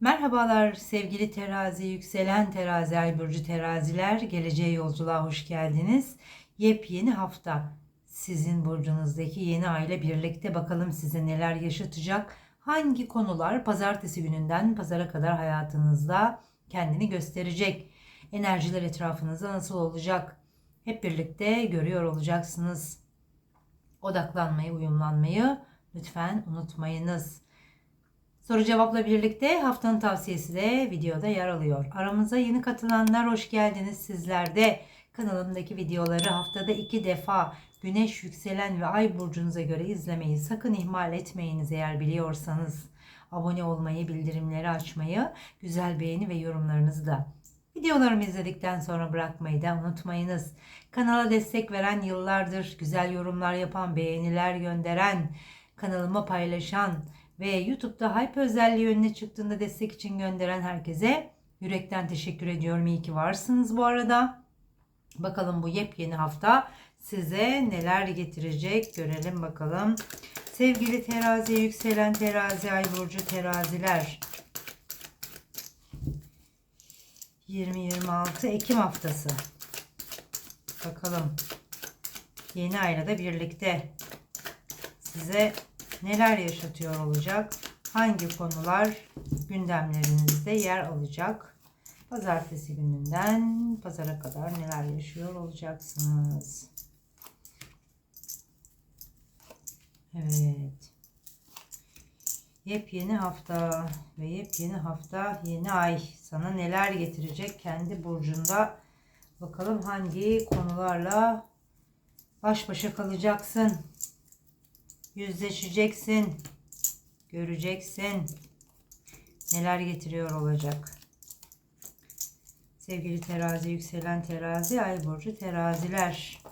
Merhabalar sevgili terazi, yükselen terazi, ay burcu teraziler. Geleceğe yolculuğa hoş geldiniz. Yepyeni hafta sizin burcunuzdaki yeni ay ile birlikte bakalım size neler yaşatacak. Hangi konular pazartesi gününden pazara kadar hayatınızda kendini gösterecek. Enerjiler etrafınızda nasıl olacak? Hep birlikte görüyor olacaksınız. Odaklanmayı, uyumlanmayı lütfen unutmayınız. Soru cevapla birlikte haftanın tavsiyesi de videoda yer alıyor. Aramıza yeni katılanlar hoş geldiniz sizler de. Kanalımdaki videoları haftada iki defa güneş, yükselen ve ay burcunuza göre izlemeyi sakın ihmal etmeyiniz eğer biliyorsanız. Abone olmayı, bildirimleri açmayı, güzel beğeni ve yorumlarınızı da Videolarımı izledikten sonra bırakmayı da unutmayınız. Kanala destek veren yıllardır güzel yorumlar yapan, beğeniler gönderen, kanalıma paylaşan, ve YouTube'da hype özelliği önüne çıktığında destek için gönderen herkese yürekten teşekkür ediyorum. İyi ki varsınız bu arada. Bakalım bu yepyeni hafta size neler getirecek görelim bakalım. Sevgili terazi, yükselen terazi, ay burcu teraziler. 20-26 Ekim haftası. Bakalım. Yeni ayla da birlikte size neler yaşatıyor olacak? Hangi konular gündemlerinizde yer alacak? Pazartesi gününden pazara kadar neler yaşıyor olacaksınız? Evet. Yepyeni hafta ve yepyeni hafta yeni ay sana neler getirecek kendi burcunda? Bakalım hangi konularla baş başa kalacaksın? Yüzleşeceksin. Göreceksin. Neler getiriyor olacak. Sevgili terazi, yükselen terazi, ay burcu teraziler.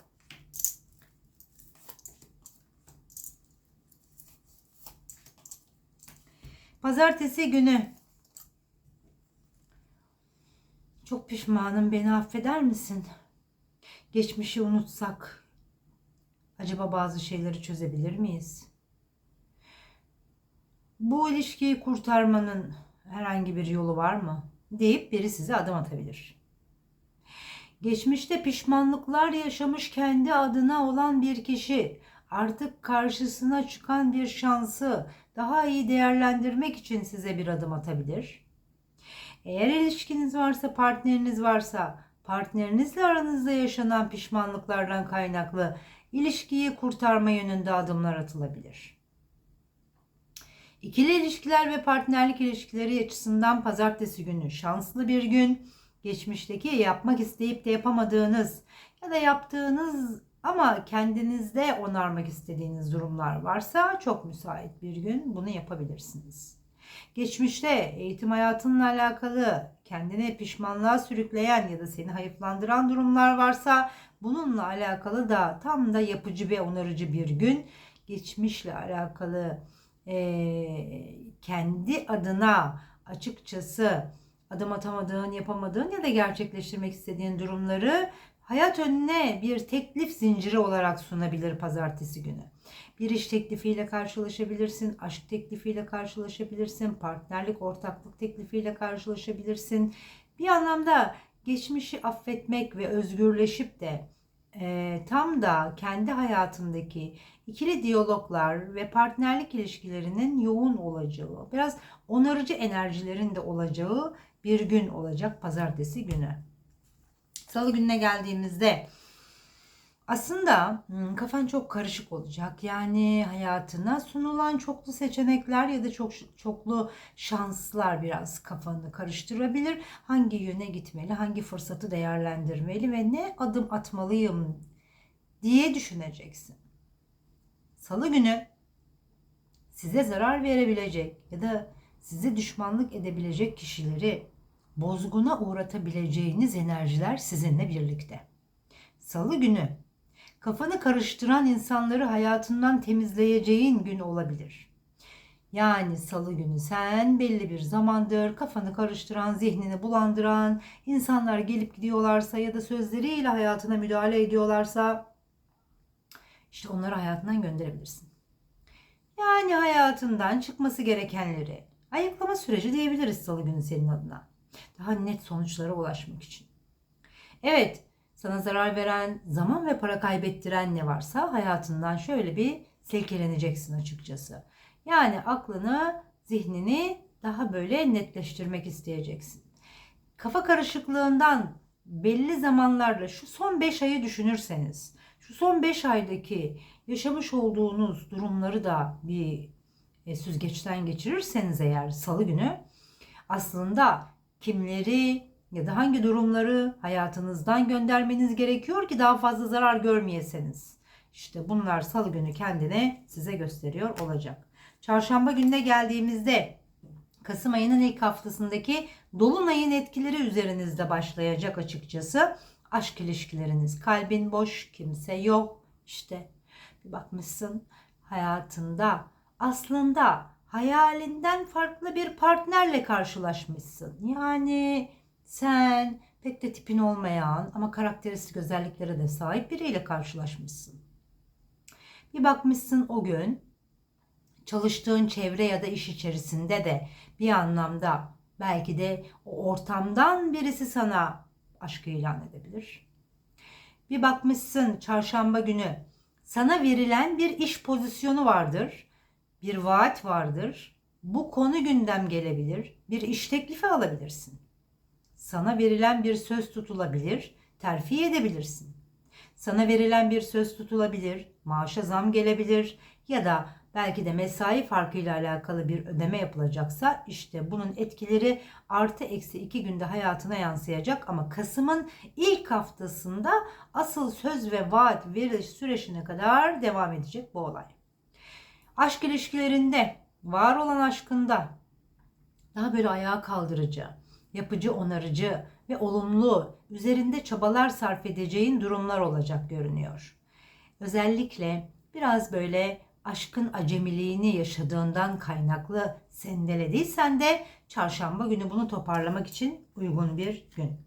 Pazartesi günü. Çok pişmanım. Beni affeder misin? Geçmişi unutsak, Acaba bazı şeyleri çözebilir miyiz? Bu ilişkiyi kurtarmanın herhangi bir yolu var mı? deyip biri size adım atabilir. Geçmişte pişmanlıklar yaşamış kendi adına olan bir kişi artık karşısına çıkan bir şansı daha iyi değerlendirmek için size bir adım atabilir. Eğer ilişkiniz varsa, partneriniz varsa, partnerinizle aranızda yaşanan pişmanlıklardan kaynaklı ilişkiyi kurtarma yönünde adımlar atılabilir. İkili ilişkiler ve partnerlik ilişkileri açısından pazartesi günü şanslı bir gün. Geçmişteki yapmak isteyip de yapamadığınız ya da yaptığınız ama kendinizde onarmak istediğiniz durumlar varsa çok müsait bir gün bunu yapabilirsiniz. Geçmişte eğitim hayatınla alakalı kendini pişmanlığa sürükleyen ya da seni hayıflandıran durumlar varsa bununla alakalı da tam da yapıcı ve onarıcı bir gün. Geçmişle alakalı e, kendi adına açıkçası adım atamadığın, yapamadığın ya da gerçekleştirmek istediğin durumları hayat önüne bir teklif zinciri olarak sunabilir pazartesi günü. Bir iş teklifiyle karşılaşabilirsin, aşk teklifiyle karşılaşabilirsin, partnerlik, ortaklık teklifiyle karşılaşabilirsin. Bir anlamda geçmişi affetmek ve özgürleşip de e, tam da kendi hayatındaki ikili diyaloglar ve partnerlik ilişkilerinin yoğun olacağı, biraz onarıcı enerjilerin de olacağı bir gün olacak pazartesi günü. Salı gününe geldiğimizde aslında hmm, kafan çok karışık olacak. Yani hayatına sunulan çoklu seçenekler ya da çok çoklu şanslar biraz kafanı karıştırabilir. Hangi yöne gitmeli, hangi fırsatı değerlendirmeli ve ne adım atmalıyım diye düşüneceksin. Salı günü size zarar verebilecek ya da size düşmanlık edebilecek kişileri bozguna uğratabileceğiniz enerjiler sizinle birlikte. Salı günü kafanı karıştıran insanları hayatından temizleyeceğin gün olabilir. Yani salı günü sen belli bir zamandır kafanı karıştıran, zihnini bulandıran, insanlar gelip gidiyorlarsa ya da sözleriyle hayatına müdahale ediyorlarsa işte onları hayatından gönderebilirsin. Yani hayatından çıkması gerekenleri, Ayıklama süreci diyebiliriz salı günü senin adına. Daha net sonuçlara ulaşmak için. Evet, sana zarar veren, zaman ve para kaybettiren ne varsa hayatından şöyle bir silkeleneceksin açıkçası. Yani aklını, zihnini daha böyle netleştirmek isteyeceksin. Kafa karışıklığından belli zamanlarla şu son 5 ayı düşünürseniz, şu son 5 aydaki yaşamış olduğunuz durumları da bir e, süzgeçten geçirirseniz eğer salı günü aslında kimleri ya da hangi durumları hayatınızdan göndermeniz gerekiyor ki daha fazla zarar görmeyeseniz. İşte bunlar salı günü kendine size gösteriyor olacak. Çarşamba gününe geldiğimizde Kasım ayının ilk haftasındaki dolunayın etkileri üzerinizde başlayacak açıkçası. Aşk ilişkileriniz, kalbin boş, kimse yok. İşte bir bakmışsın hayatında aslında hayalinden farklı bir partnerle karşılaşmışsın. Yani sen pek de tipin olmayan ama karakteristik özelliklere de sahip biriyle karşılaşmışsın. Bir bakmışsın o gün çalıştığın çevre ya da iş içerisinde de bir anlamda belki de o ortamdan birisi sana aşkı ilan edebilir. Bir bakmışsın çarşamba günü sana verilen bir iş pozisyonu vardır. Bir vaat vardır. Bu konu gündem gelebilir. Bir iş teklifi alabilirsin. Sana verilen bir söz tutulabilir. Terfi edebilirsin. Sana verilen bir söz tutulabilir. Maaşa zam gelebilir ya da belki de mesai farkıyla alakalı bir ödeme yapılacaksa işte bunun etkileri artı eksi iki günde hayatına yansıyacak ama Kasım'ın ilk haftasında asıl söz ve vaat veriliş süreçine kadar devam edecek bu olay. Aşk ilişkilerinde, var olan aşkında daha böyle ayağa kaldırıcı, yapıcı, onarıcı ve olumlu, üzerinde çabalar sarf edeceğin durumlar olacak görünüyor. Özellikle biraz böyle aşkın acemiliğini yaşadığından kaynaklı sendelediysen de çarşamba günü bunu toparlamak için uygun bir gün.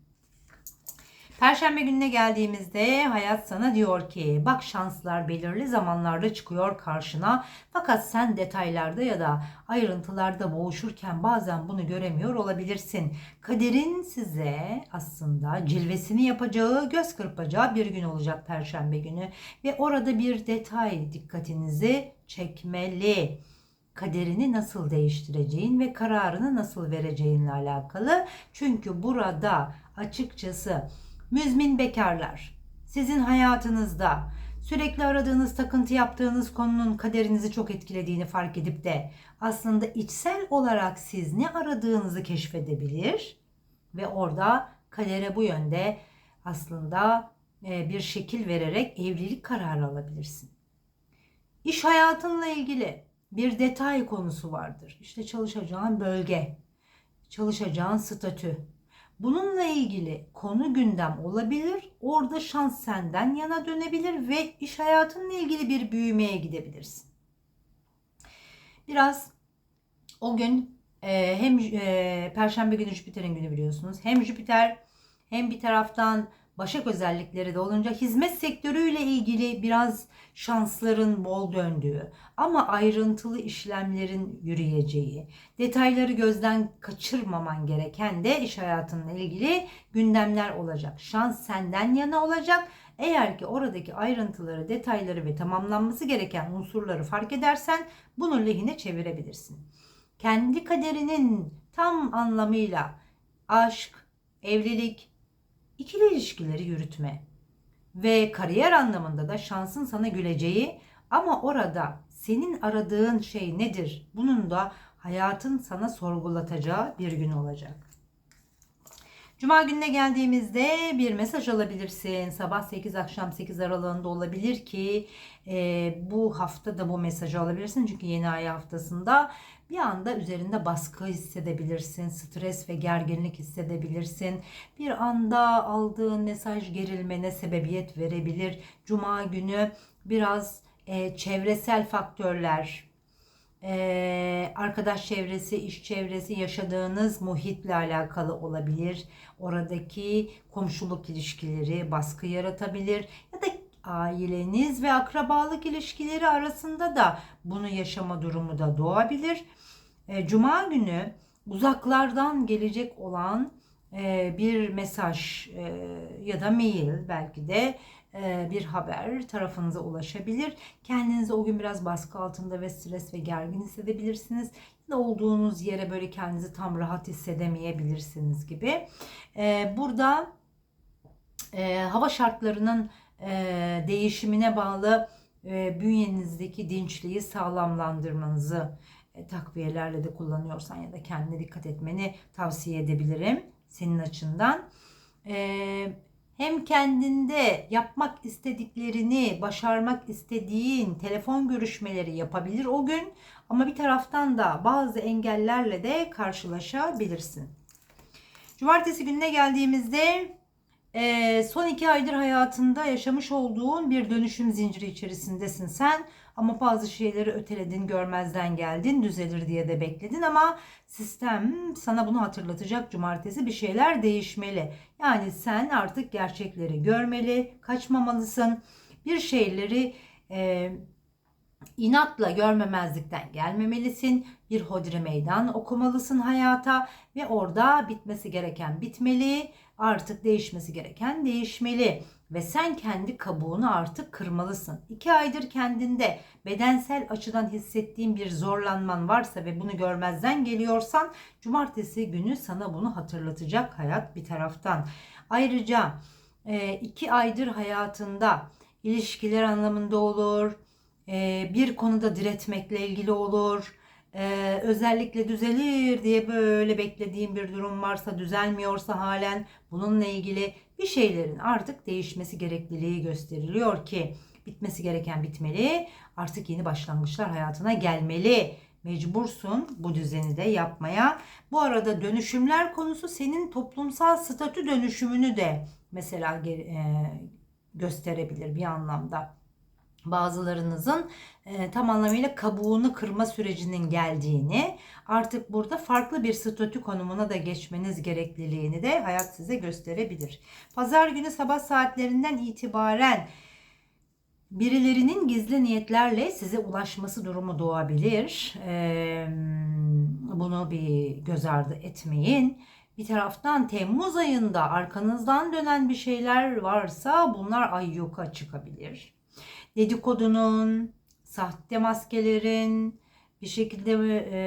Perşembe gününe geldiğimizde hayat sana diyor ki bak şanslar belirli zamanlarda çıkıyor karşına fakat sen detaylarda ya da ayrıntılarda boğuşurken bazen bunu göremiyor olabilirsin. Kaderin size aslında cilvesini yapacağı, göz kırpacağı bir gün olacak perşembe günü ve orada bir detay dikkatinizi çekmeli kaderini nasıl değiştireceğin ve kararını nasıl vereceğinle alakalı. Çünkü burada açıkçası Müzmin bekarlar. Sizin hayatınızda sürekli aradığınız, takıntı yaptığınız konunun kaderinizi çok etkilediğini fark edip de aslında içsel olarak siz ne aradığınızı keşfedebilir ve orada kadere bu yönde aslında e, bir şekil vererek evlilik kararı alabilirsin. İş hayatınla ilgili bir detay konusu vardır. İşte çalışacağın bölge, çalışacağın statü, Bununla ilgili konu gündem olabilir. Orada şans senden yana dönebilir ve iş hayatınla ilgili bir büyümeye gidebilirsin. Biraz o gün e, hem e, Perşembe günü Jüpiter'in günü biliyorsunuz. Hem Jüpiter hem bir taraftan Başak özellikleri de olunca hizmet sektörüyle ilgili biraz şansların bol döndüğü ama ayrıntılı işlemlerin yürüyeceği, detayları gözden kaçırmaman gereken de iş hayatınla ilgili gündemler olacak. Şans senden yana olacak. Eğer ki oradaki ayrıntıları, detayları ve tamamlanması gereken unsurları fark edersen bunu lehine çevirebilirsin. Kendi kaderinin tam anlamıyla aşk, evlilik, ikili ilişkileri yürütme ve kariyer anlamında da şansın sana güleceği ama orada senin aradığın şey nedir? Bunun da hayatın sana sorgulatacağı bir gün olacak. Cuma gününe geldiğimizde bir mesaj alabilirsin. Sabah 8 akşam 8 aralığında olabilir ki e, bu hafta da bu mesajı alabilirsin. Çünkü yeni ay haftasında bir anda üzerinde baskı hissedebilirsin, stres ve gerginlik hissedebilirsin. Bir anda aldığın mesaj gerilmene sebebiyet verebilir. Cuma günü biraz e, çevresel faktörler, e, arkadaş çevresi, iş çevresi, yaşadığınız muhitle alakalı olabilir. Oradaki komşuluk ilişkileri baskı yaratabilir ya da aileniz ve akrabalık ilişkileri arasında da bunu yaşama durumu da doğabilir. E, Cuma günü uzaklardan gelecek olan e, bir mesaj e, ya da mail belki de bir haber tarafınıza ulaşabilir. Kendinizi o gün biraz baskı altında ve stres ve gergin hissedebilirsiniz. Ya olduğunuz yere böyle kendinizi tam rahat hissedemeyebilirsiniz gibi. Burada hava şartlarının e, değişimine bağlı e, bünyenizdeki dinçliği sağlamlandırmanızı e, takviyelerle de kullanıyorsan ya da kendine dikkat etmeni tavsiye edebilirim senin açından. E, hem kendinde yapmak istediklerini, başarmak istediğin telefon görüşmeleri yapabilir o gün ama bir taraftan da bazı engellerle de karşılaşabilirsin. Cumartesi gününe geldiğimizde e, son iki aydır hayatında yaşamış olduğun bir dönüşüm zinciri içerisindesin sen. Ama bazı şeyleri öteledin, görmezden geldin, düzelir diye de bekledin ama sistem sana bunu hatırlatacak cumartesi bir şeyler değişmeli. Yani sen artık gerçekleri görmeli, kaçmamalısın. Bir şeyleri e, inatla görmemezlikten gelmemelisin. Bir hodri meydan okumalısın hayata ve orada bitmesi gereken bitmeli, artık değişmesi gereken değişmeli ve sen kendi kabuğunu artık kırmalısın. İki aydır kendinde bedensel açıdan hissettiğin bir zorlanman varsa ve bunu görmezden geliyorsan cumartesi günü sana bunu hatırlatacak hayat bir taraftan. Ayrıca e, iki aydır hayatında ilişkiler anlamında olur, e, bir konuda diretmekle ilgili olur, ee, özellikle düzelir diye böyle beklediğim bir durum varsa düzelmiyorsa halen bununla ilgili bir şeylerin artık değişmesi gerekliliği gösteriliyor ki bitmesi gereken bitmeli. Artık yeni başlangıçlar hayatına gelmeli. Mecbursun bu düzeni de yapmaya. Bu arada dönüşümler konusu senin toplumsal statü dönüşümünü de mesela e, gösterebilir bir anlamda bazılarınızın e, tam anlamıyla kabuğunu kırma sürecinin geldiğini, artık burada farklı bir statü konumuna da geçmeniz gerekliliğini de hayat size gösterebilir. Pazar günü sabah saatlerinden itibaren birilerinin gizli niyetlerle size ulaşması durumu doğabilir. E, bunu bir göz ardı etmeyin. Bir taraftan Temmuz ayında arkanızdan dönen bir şeyler varsa bunlar ay yoka çıkabilir dedikodunun, sahte maskelerin, bir şekilde e,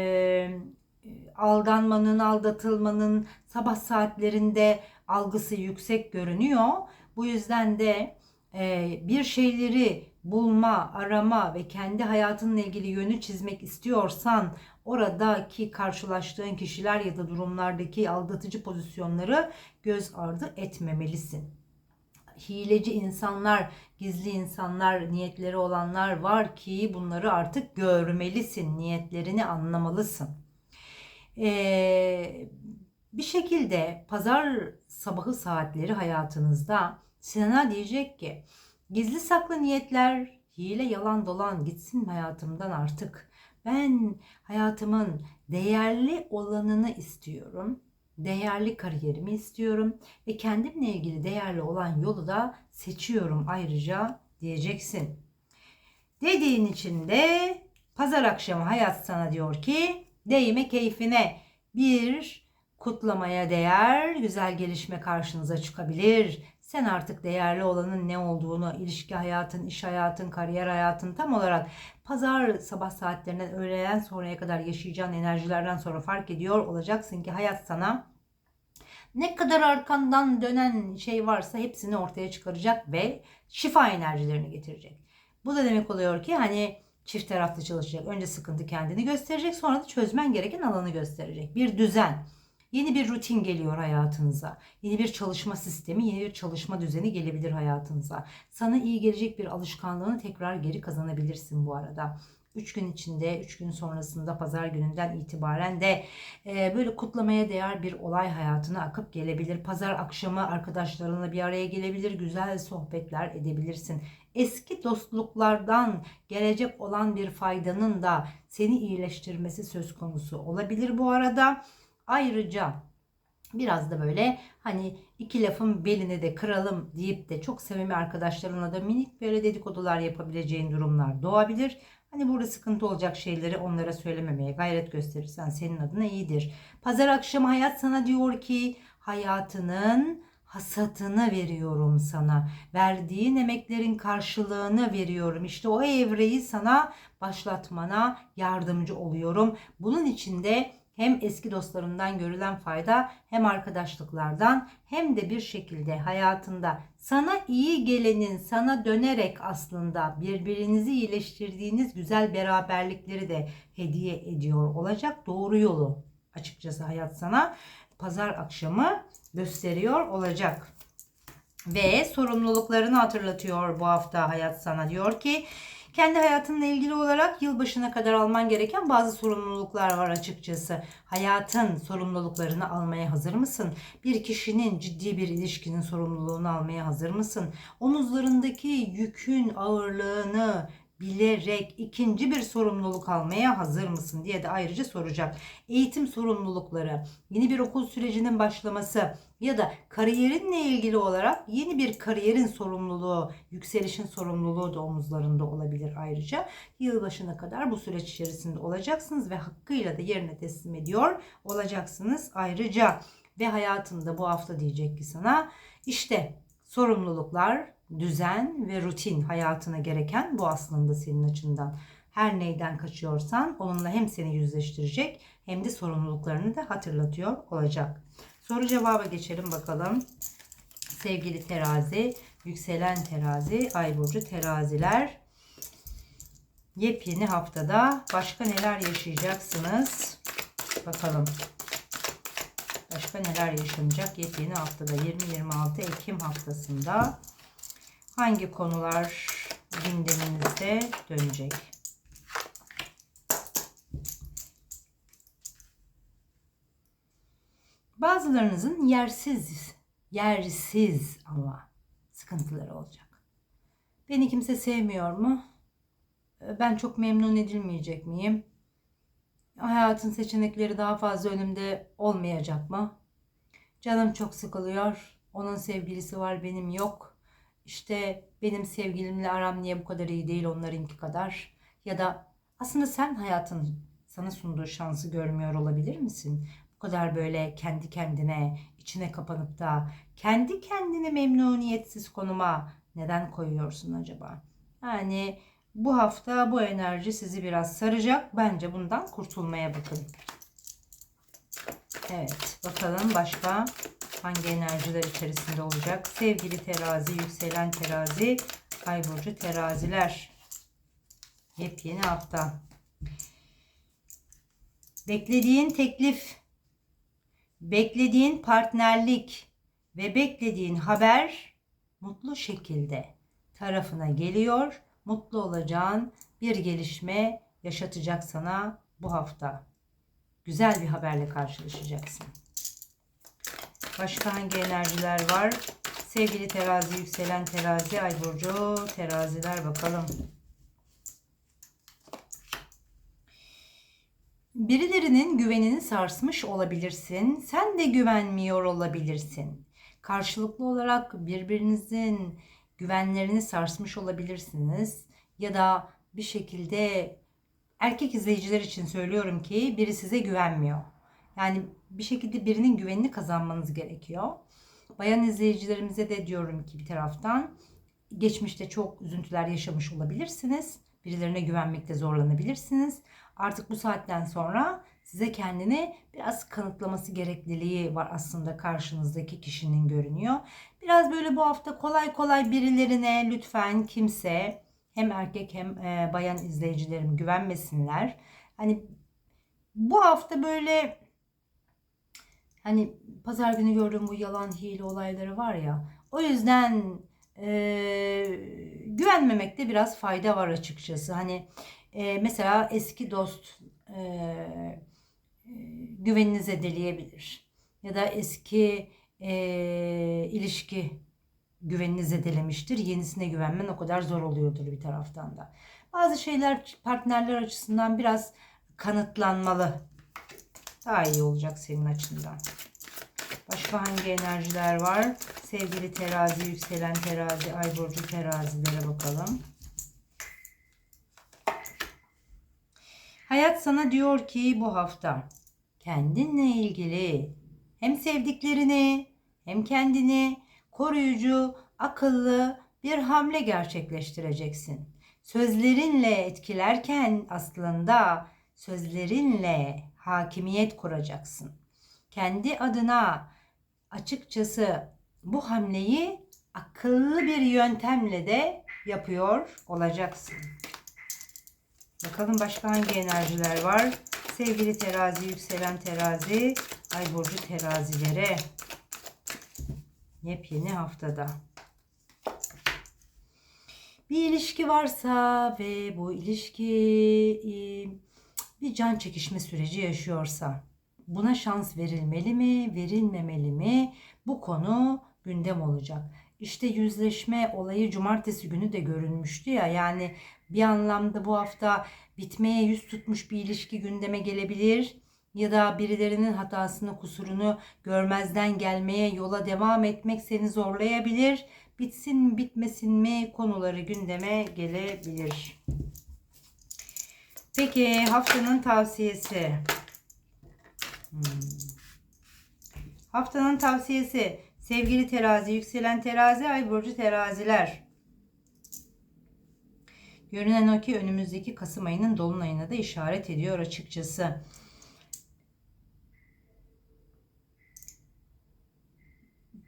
aldanmanın, aldatılmanın sabah saatlerinde algısı yüksek görünüyor. Bu yüzden de e, bir şeyleri bulma, arama ve kendi hayatınla ilgili yönü çizmek istiyorsan oradaki karşılaştığın kişiler ya da durumlardaki aldatıcı pozisyonları göz ardı etmemelisin hileci insanlar, gizli insanlar, niyetleri olanlar var ki bunları artık görmelisin, niyetlerini anlamalısın. Ee, bir şekilde pazar sabahı saatleri hayatınızda Sinan'a diyecek ki gizli saklı niyetler, hile yalan dolan gitsin hayatımdan artık. Ben hayatımın değerli olanını istiyorum değerli kariyerimi istiyorum ve kendimle ilgili değerli olan yolu da seçiyorum ayrıca diyeceksin. Dediğin için de pazar akşamı hayat sana diyor ki değme keyfine bir kutlamaya değer güzel gelişme karşınıza çıkabilir. Sen artık değerli olanın ne olduğunu, ilişki hayatın, iş hayatın, kariyer hayatın tam olarak pazar sabah saatlerinden öğleden sonraya kadar yaşayacağın enerjilerden sonra fark ediyor olacaksın ki hayat sana ne kadar arkandan dönen şey varsa hepsini ortaya çıkaracak ve şifa enerjilerini getirecek. Bu da demek oluyor ki hani çift taraflı çalışacak. Önce sıkıntı kendini gösterecek sonra da çözmen gereken alanı gösterecek. Bir düzen, yeni bir rutin geliyor hayatınıza. Yeni bir çalışma sistemi, yeni bir çalışma düzeni gelebilir hayatınıza. Sana iyi gelecek bir alışkanlığını tekrar geri kazanabilirsin bu arada. 3 gün içinde, 3 gün sonrasında pazar gününden itibaren de e, böyle kutlamaya değer bir olay hayatına akıp gelebilir. Pazar akşamı arkadaşlarınla bir araya gelebilir, güzel sohbetler edebilirsin. Eski dostluklardan gelecek olan bir faydanın da seni iyileştirmesi söz konusu olabilir bu arada. Ayrıca biraz da böyle hani iki lafın belini de kıralım deyip de çok sevimli arkadaşlarınla da minik böyle dedikodular yapabileceğin durumlar doğabilir. Hani burada sıkıntı olacak şeyleri onlara söylememeye gayret gösterirsen senin adına iyidir. Pazar akşamı hayat sana diyor ki hayatının hasatını veriyorum sana. Verdiğin emeklerin karşılığını veriyorum. İşte o evreyi sana başlatmana yardımcı oluyorum. Bunun için de hem eski dostlarından görülen fayda hem arkadaşlıklardan hem de bir şekilde hayatında sana iyi gelenin sana dönerek aslında birbirinizi iyileştirdiğiniz güzel beraberlikleri de hediye ediyor olacak. Doğru yolu açıkçası hayat sana pazar akşamı gösteriyor olacak. Ve sorumluluklarını hatırlatıyor bu hafta hayat sana diyor ki kendi hayatınla ilgili olarak yılbaşına kadar alman gereken bazı sorumluluklar var açıkçası. Hayatın sorumluluklarını almaya hazır mısın? Bir kişinin ciddi bir ilişkinin sorumluluğunu almaya hazır mısın? Omuzlarındaki yükün ağırlığını bilerek ikinci bir sorumluluk almaya hazır mısın diye de ayrıca soracak. Eğitim sorumlulukları, yeni bir okul sürecinin başlaması ya da kariyerinle ilgili olarak yeni bir kariyerin sorumluluğu, yükselişin sorumluluğu da omuzlarında olabilir ayrıca. Yılbaşına kadar bu süreç içerisinde olacaksınız ve hakkıyla da yerine teslim ediyor olacaksınız ayrıca. Ve hayatında bu hafta diyecek ki sana işte sorumluluklar, düzen ve rutin hayatına gereken bu aslında senin açından. Her neyden kaçıyorsan onunla hem seni yüzleştirecek hem de sorumluluklarını da hatırlatıyor olacak. Soru cevaba geçelim bakalım. Sevgili terazi, yükselen terazi, ay burcu teraziler. Yepyeni haftada başka neler yaşayacaksınız? Bakalım. Başka neler yaşanacak yepyeni haftada 20-26 Ekim haftasında hangi konular gündeminizde dönecek? Bazılarınızın yersiz, yersiz ama sıkıntıları olacak. Beni kimse sevmiyor mu? Ben çok memnun edilmeyecek miyim? Hayatın seçenekleri daha fazla önümde olmayacak mı? Canım çok sıkılıyor. Onun sevgilisi var, benim yok. İşte benim sevgilimle aram niye bu kadar iyi değil onlarınki kadar? Ya da aslında sen hayatın sana sunduğu şansı görmüyor olabilir misin? Bu kadar böyle kendi kendine, içine kapanıp da kendi kendini memnuniyetsiz konuma neden koyuyorsun acaba? Yani bu hafta bu enerji sizi biraz saracak. Bence bundan kurtulmaya bakın. Evet, bakalım başka hangi enerjiler içerisinde olacak? Sevgili terazi, yükselen terazi, ay burcu teraziler. Yepyeni hafta. Beklediğin teklif, beklediğin partnerlik ve beklediğin haber mutlu şekilde tarafına geliyor. Mutlu olacağın bir gelişme yaşatacak sana bu hafta. Güzel bir haberle karşılaşacaksın. Başka hangi enerjiler var? Sevgili terazi, yükselen terazi, ay burcu, teraziler bakalım. Birilerinin güvenini sarsmış olabilirsin. Sen de güvenmiyor olabilirsin. Karşılıklı olarak birbirinizin güvenlerini sarsmış olabilirsiniz. Ya da bir şekilde erkek izleyiciler için söylüyorum ki biri size güvenmiyor. Yani bir şekilde birinin güvenini kazanmanız gerekiyor. Bayan izleyicilerimize de diyorum ki bir taraftan geçmişte çok üzüntüler yaşamış olabilirsiniz. Birilerine güvenmekte zorlanabilirsiniz. Artık bu saatten sonra size kendini biraz kanıtlaması gerekliliği var aslında karşınızdaki kişinin görünüyor. Biraz böyle bu hafta kolay kolay birilerine lütfen kimse hem erkek hem e, bayan izleyicilerim güvenmesinler. Hani bu hafta böyle hani pazar günü gördüğüm bu yalan hile olayları var ya. O yüzden e, güvenmemekte biraz fayda var açıkçası. Hani e, mesela eski dost e, e, güvenini zedeleyebilir. Ya da eski e, ilişki güvenini zedelemiştir. Yenisine güvenmen o kadar zor oluyordur bir taraftan da. Bazı şeyler partnerler açısından biraz kanıtlanmalı. Daha iyi olacak senin açından. Başka hangi enerjiler var? Sevgili terazi, yükselen terazi, ay burcu terazilere bakalım. Hayat sana diyor ki bu hafta kendinle ilgili hem sevdiklerini hem kendini koruyucu, akıllı bir hamle gerçekleştireceksin. Sözlerinle etkilerken aslında sözlerinle hakimiyet kuracaksın. Kendi adına açıkçası bu hamleyi akıllı bir yöntemle de yapıyor olacaksın. Bakalım başka hangi enerjiler var? Sevgili terazi, yükselen terazi, ay burcu terazilere. Yepyeni haftada. Bir ilişki varsa ve bu ilişki bir can çekişme süreci yaşıyorsa buna şans verilmeli mi, verilmemeli mi? Bu konu gündem olacak. İşte yüzleşme olayı cumartesi günü de görünmüştü ya. Yani bir anlamda bu hafta bitmeye yüz tutmuş bir ilişki gündeme gelebilir ya da birilerinin hatasını, kusurunu görmezden gelmeye, yola devam etmek seni zorlayabilir. Bitsin bitmesin mi konuları gündeme gelebilir. Peki haftanın tavsiyesi. Hmm. Haftanın tavsiyesi sevgili terazi, yükselen terazi, ay burcu teraziler. Görünen o ki önümüzdeki Kasım ayının dolunayına da işaret ediyor açıkçası.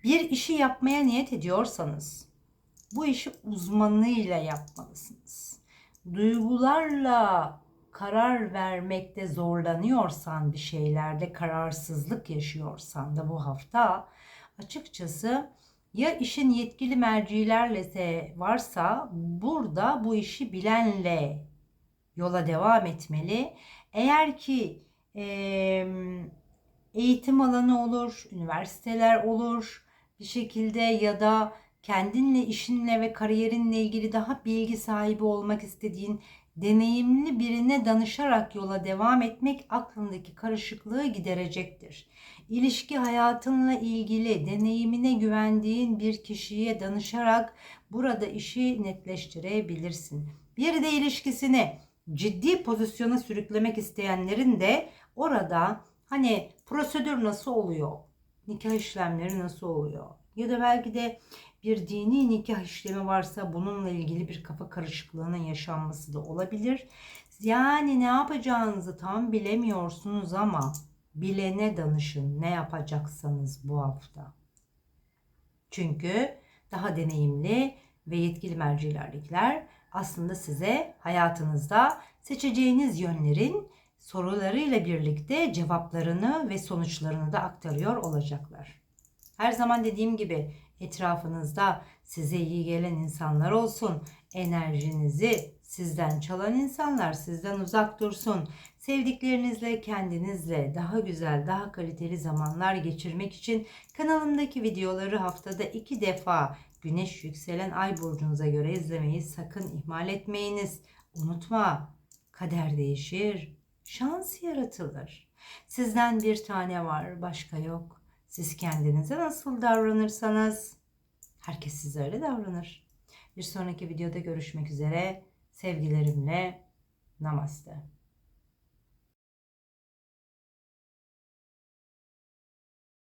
Bir işi yapmaya niyet ediyorsanız bu işi uzmanlığıyla yapmalısınız. Duygularla karar vermekte zorlanıyorsan bir şeylerde kararsızlık yaşıyorsan da bu hafta açıkçası ya işin yetkili mercilerle varsa burada bu işi bilenle yola devam etmeli. Eğer ki e, eğitim alanı olur, üniversiteler olur bir şekilde ya da kendinle, işinle ve kariyerinle ilgili daha bilgi sahibi olmak istediğin deneyimli birine danışarak yola devam etmek aklındaki karışıklığı giderecektir. İlişki hayatınla ilgili deneyimine güvendiğin bir kişiye danışarak burada işi netleştirebilirsin. Bir de ilişkisini ciddi pozisyona sürüklemek isteyenlerin de orada hani prosedür nasıl oluyor? Nikah işlemleri nasıl oluyor? Ya da belki de bir dini nikah işlemi varsa bununla ilgili bir kafa karışıklığının yaşanması da olabilir. Yani ne yapacağınızı tam bilemiyorsunuz ama bilene danışın ne yapacaksanız bu hafta. Çünkü daha deneyimli ve yetkili mercilerlikler aslında size hayatınızda seçeceğiniz yönlerin sorularıyla birlikte cevaplarını ve sonuçlarını da aktarıyor olacaklar. Her zaman dediğim gibi etrafınızda size iyi gelen insanlar olsun. Enerjinizi sizden çalan insanlar sizden uzak dursun. Sevdiklerinizle, kendinizle daha güzel, daha kaliteli zamanlar geçirmek için kanalımdaki videoları haftada iki defa Güneş yükselen ay burcunuza göre izlemeyi sakın ihmal etmeyiniz. Unutma, kader değişir, şans yaratılır. Sizden bir tane var, başka yok. Siz kendinize nasıl davranırsanız herkes size öyle davranır. Bir sonraki videoda görüşmek üzere. Sevgilerimle namaste.